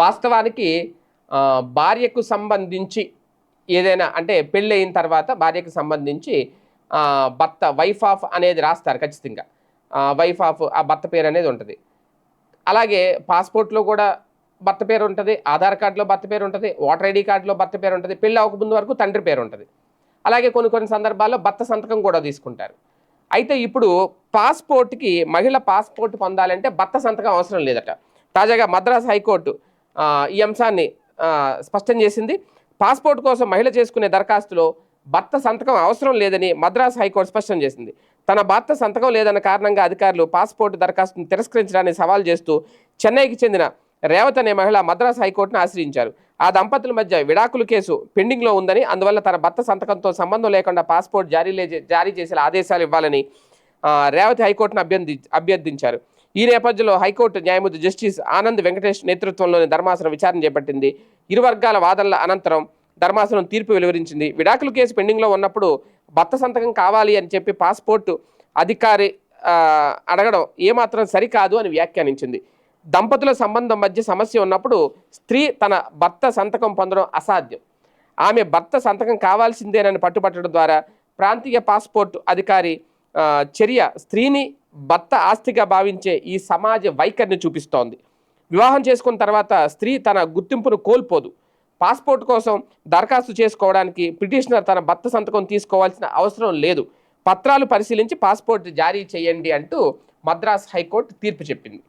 వాస్తవానికి భార్యకు సంబంధించి ఏదైనా అంటే పెళ్ళి అయిన తర్వాత భార్యకు సంబంధించి భర్త వైఫ్ ఆఫ్ అనేది రాస్తారు ఖచ్చితంగా. వైఫ్ ఆఫ్ ఆ భర్త పేరు అనేది ఉంటుంది. అలాగే పాస్పోర్ట్లో కూడా భర్త పేరు ఉంటుంది ఆధార్ కార్డులో భర్త పేరు ఉంటుంది ఓటర్ ఐడి కార్డులో భర్త పేరు ఉంటుంది పెళ్ళి అవ్వకముందు వరకు తండ్రి పేరు ఉంటుంది. అలాగే కొన్ని కొన్ని సందర్భాల్లో భర్త సంతకం కూడా తీసుకుంటారు. అయితే ఇప్పుడు పాస్పోర్ట్కి మహిళ పాస్పోర్ట్ పొందాలంటే భర్త సంతకం అవసరం లేదట. తాజాగా మద్రాస్ హైకోర్టు ఈ అంశాన్ని స్పష్టం చేసింది. పాస్పోర్ట్ కోసం మహిళ చేసుకునే దరఖాస్తులో భర్త సంతకం అవసరం లేదని మద్రాస్ హైకోర్టు స్పష్టం చేసింది. తన భర్త సంతకం లేదన్న కారణంగా అధికారులు పాస్పోర్ట్ దరఖాస్తును తిరస్కరించడాన్ని సవాల్ చేస్తూ చెన్నైకి చెందిన రేవత్ అనే మహిళ మద్రాస్ హైకోర్టును ఆశ్రయించారు. ఆ దంపతుల మధ్య విడాకులు కేసు పెండింగ్లో ఉందని అందువల్ల తన భర్త సంతకంతో సంబంధం లేకుండా పాస్పోర్ట్ జారీ జారీ చేసే ఆదేశాలు ఇవ్వాలని రేవతి హైకోర్టును అభ్యర్థి అభ్యర్థించారు. ఈ నేపథ్యంలో హైకోర్టు న్యాయమూర్తి జస్టిస్ ఆనంద్ వెంకటేష్ నేతృత్వంలోని ధర్మాసనం విచారణ చేపట్టింది. ఇరు వర్గాల వాదనల అనంతరం ధర్మాసనం తీర్పు వెలువరించింది. విడాకుల కేసు పెండింగ్లో ఉన్నప్పుడు భర్త సంతకం కావాలి అని చెప్పి పాస్పోర్టు అధికారి అడగడం ఏమాత్రం సరికాదు అని వ్యాఖ్యానించింది. దంపతుల సంబంధం మధ్య సమస్య ఉన్నప్పుడు స్త్రీ తన భర్త సంతకం పొందడం అసాధ్యం. ఆమె భర్త సంతకం కావాల్సిందేనని పట్టుబట్టడం ద్వారా ప్రాంతీయ పాస్పోర్ట్ అధికారి చర్య స్త్రీని భర్త ఆస్తిగా భావించే ఈ సమాజ వైఖరిని చూపిస్తోంది. వివాహం చేసుకున్న తర్వాత స్త్రీ తన గుర్తింపును కోల్పోదు. పాస్పోర్ట్ కోసం దరఖాస్తు చేసుకోవడానికి పిటిషనర్ తన భర్త సంతకం తీసుకోవాల్సిన అవసరం లేదు. పత్రాలు పరిశీలించి పాస్పోర్ట్ జారీ చేయండి అంటూ మద్రాస్ హైకోర్టు తీర్పు చెప్పింది.